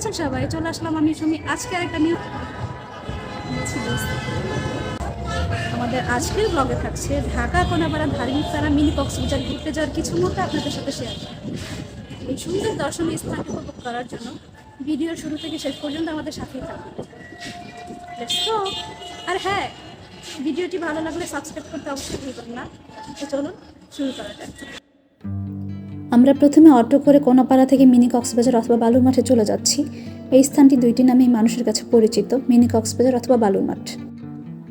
আছেন সবাই, চলে আসলাম আমি সুমি। আজকে একটা নিউ আমাদের আজকের ব্লগে থাকছে ঢাকা কোনাপাড়া ধার্মিক তারা মিনি কক্সবাজার ঘুরতে যাওয়ার কিছু মুহূর্ত আপনাদের সাথে শেয়ার এই সুন্দর দর্শনীয় স্থানটি উপভোগ করার জন্য ভিডিওর শুরু থেকে শেষ পর্যন্ত আমাদের সাথেই go! আর হ্যাঁ ভিডিওটি ভালো লাগলে সাবস্ক্রাইব করতে অবশ্যই ভুলবেন না। চলুন, শুরু করা যাক। আমরা প্রথমে অটো করে কোনাপাড়া থেকে মিনি কক্সবাজার অথবা বালুর মাঠে চলে যাচ্ছি। এই স্থানটি দুইটি নামেই মানুষের কাছে পরিচিত মিনি কক্সবাজার অথবা বালুর মাঠ।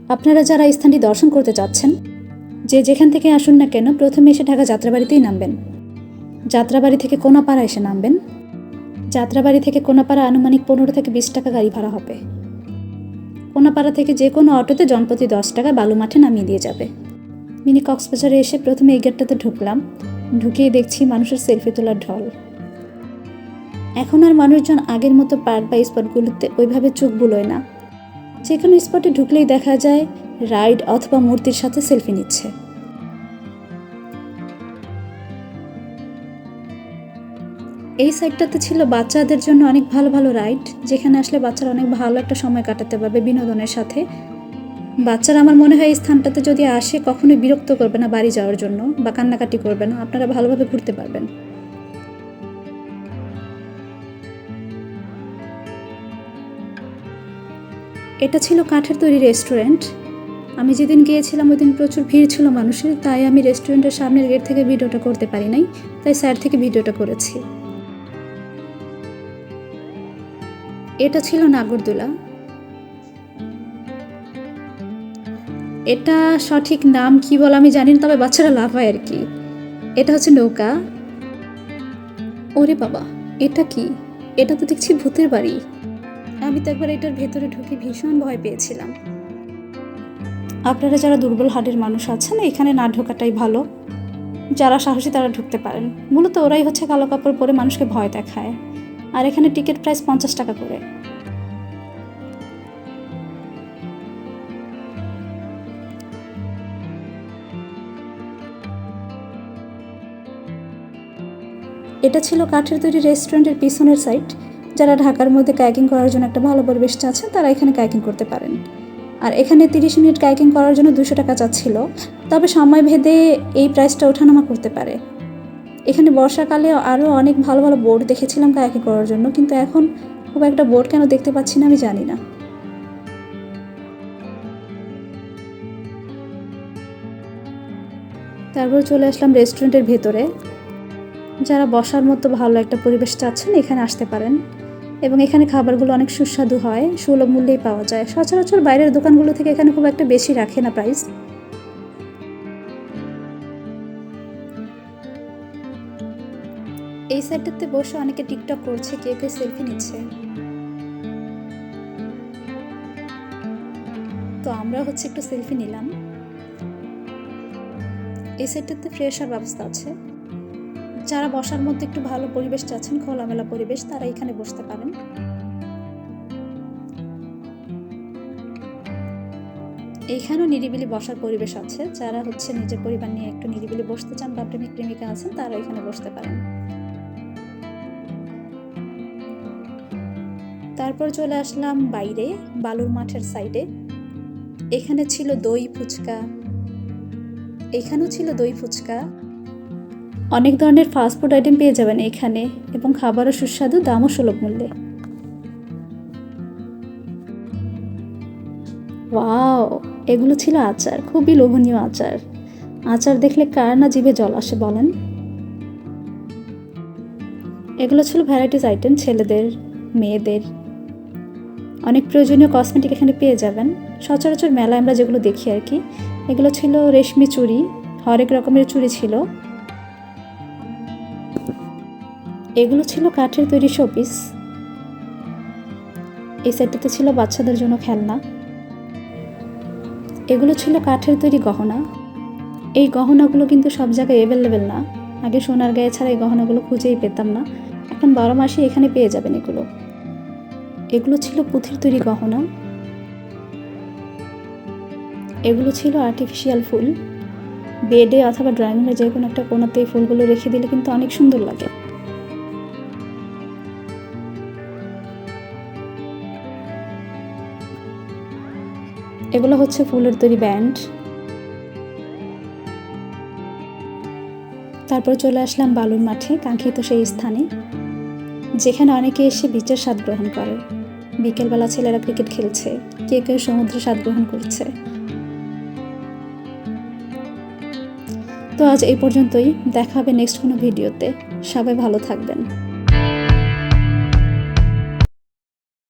আপনারা যারা এই স্থানটি দর্শন করতে চাচ্ছেন যে যেখান থেকে আসুন না কেন, প্রথমে এসে ঢাকা যাত্রাবাড়িতেই নামবেন। যাত্রাবাড়ি থেকে কোনাপাড়া এসে নামবেন। যাত্রাবাড়ি থেকে কোনাপাড়া আনুমানিক পনেরো থেকে বিশ টাকা গাড়ি ভাড়া হবে। কোনাপাড়া থেকে যে কোনো অটোতে জনপ্রতি দশ টাকা বালু মাঠে নামিয়ে দিয়ে যাবে। মিনি কক্সবাজারে এসে প্রথমে এই গেটটাতে ঢুকলাম। ঢুকিয়ে দেখছি মানুষের সেলফি তোলার ঢল। এখন আর মানুষজন আগের মতো পার্ক বা স্পটগুলোতে ওইভাবে চোখ বুলোয় না। যে কোনো স্পটে ঢুকলেই দেখা যায় রাইড অথবা মূর্তির সাথে সেলফি নিচ্ছে। এই সাইডটাতে ছিল বাচ্চাদের জন্য অনেক ভালো ভালো রাইড যেখানে আসলে বাচ্চারা অনেক ভালো একটা সময় কাটাতে পারবে বিনোদনের সাথে। বাচ্চারা আমার মনে হয় এই স্থানটাতে যদি আসে, কখনোই বিরক্ত করবে না বাড়ি যাওয়ার জন্য বা কান্নাকাটি করবে না। আপনারা ভালোভাবে ঘুরতে পারবেন। এটা ছিল কাঠের তৈরি রেস্টুরেন্ট। আমি যেদিন গিয়েছিলাম ওই দিন প্রচুর ভিড় ছিল মানুষের, তাই আমি রেস্টুরেন্টের সামনের গেট থেকে ভিডিওটা করতে পারি নাই, তাই স্যার থেকে ভিডিওটা করেছি। এটা ছিল নাগরদোলা। এটা সঠিক নাম কি বলে? আমি জানি না, তবে বাচ্চারা লাফায় আর কি। এটা হচ্ছে নৌকা। ওরে বাবা, এটা কি? এটা তো দেখছি ভূতের বাড়ি। আমি তো একবার এটার ভেতরে ঢুকে ভীষণ ভয় পেয়েছিলাম। আপনারা যারা দুর্বল হাড়ের মানুষ আছেন, এখানে না ঢোকাটাই ভালো। যারা সাহসী, তারা ঢুকতে পারেন। মূলত ওরাই হচ্ছে কালো কাপড় পরে মানুষকে ভয় দেখায়। আর এখানে টিকিট প্রাইস পঞ্চাশ টাকা করে। এটা ছিল কাঠের তৈরি রেস্টুরেন্টের পিছনের সাইড। যারা ঢাকার মধ্যে কাইকিং করার জন্য একটা ভালো পরিবেশ চাচ্ছেন, তারা এখানে কাইকিং করতে পারেন। আর এখানে তিরিশ মিনিট কাইকিং করার জন্য দুশো টাকা চাচ্ছিল। তবে সময় ভেদে এই প্রাইসটা ওঠানামা করতে পারে। এখানে বর্ষাকালে আরও অনেক ভালো ভালো বোর্ড দেখেছিলাম কায়াকিং করার জন্য, কিন্তু এখন খুব একটা বোর্ড কেন দেখতে পাচ্ছি না আমি জানি না। তারপর চলে আসলাম রেস্টুরেন্টের ভেতরে। যারা বসার মতো ভালো একটা পরিবেশ চাচ্ছেন এখানে আসতে পারেন। এবং এখানে খাবারগুলো অনেক সুস্বাদু হয়, সুলভ মূল্যেই পাওয়া যায়। সচরাচর বাইরের দোকানগুলো থেকে এখানে খুব একটা বেশি রাখে না প্রাইস এই সাইডটাতে বসে অনেকে টিকটক করছে, কেউ কেউ সেলফি নিচ্ছে। তো আমরা হচ্ছে একটু সেলফি নিলাম। এই সাইডটাতে ফ্রেশ হওয়ার ব্যবস্থা আছে। যারা বসার মধ্যে একটু ভালো পরিবেশ চাচ্ছেন খোলামেলা পরিবেশ, তারা এখানে বসতে পারেন। এইখানেও নিরিবিলি বসার পরিবেশ আছে। যারা হচ্ছে নিজের পরিবার নিয়ে একটু নিরিবিলি বসতে চান বা প্রেমিক প্রেমিকা আছেন, তারা এখানে বসতে পারেন। তারপর চলে আসলাম বাইরে, বালুর মাঠের সাইডে। এখানে ছিল দই ফুচকা। এখানেও ছিল দই ফুচকা। অনেক ধরনের ফাস্টফুড আইটেম পেয়ে যাবেন এখানে এবং খাবারও সুস্বাদু, দামও সুলভ মূল্যে। ওয়াও, এগুলো ছিল আচার, খুবই লোভনীয় আচার। আচার দেখলে কার না জিভে জল আসে বলেন? এগুলো ছিল ভ্যারাইটিস আইটেম ছেলেদের, মেয়েদের। অনেক প্রয়োজনীয় কসমেটিক এখানে পেয়ে যাবেন। সচরাচর মেলায় আমরা যেগুলো দেখি আর কি, এগুলো ছিল রেশমি চুড়ি, হরেক রকমের চুড়ি ছিল। এগুলো ছিল কাঠের তৈরি শোপিস। এই সেটটাতে ছিল বাচ্চাদের জন্য খেলনা। এগুলো ছিল কাঠের তৈরি গহনা। এই গহনাগুলো কিন্তু সব জায়গায় অ্যাভেলেবেল না। আগে সোনার গায়ে ছাড়া এই গহনাগুলো খুঁজেই পেতাম না। এখন বারো মাসে এখানে পেয়ে যাবেন এগুলো। এগুলো ছিল পুঁথির তৈরি গহনা। এগুলো ছিল আর্টিফিশিয়াল ফুল। বেডে অথবা ড্রয়িং রুমে যে কোনো একটা কোনাতে এই ফুলগুলো রেখে দিলে কিন্তু অনেক সুন্দর লাগে। এগুলো হচ্ছে ফুলের তৈরি ব্যান্ড। তারপর চলে আসলাম বালুর মাঠে, কাঙ্ক্ষিত সেই স্থানে, যেখানে অনেকে এসে বিচের স্বাদ গ্রহণ করে। বিকেলবেলা ছেলেরা ক্রিকেট খেলছে, কেউ কেউ সমুদ্রে স্বাদ গ্রহণ করছে। তো আজ এই পর্যন্তই, দেখা হবে নেক্সট কোনো ভিডিওতে। সবাই ভালো থাকবেন।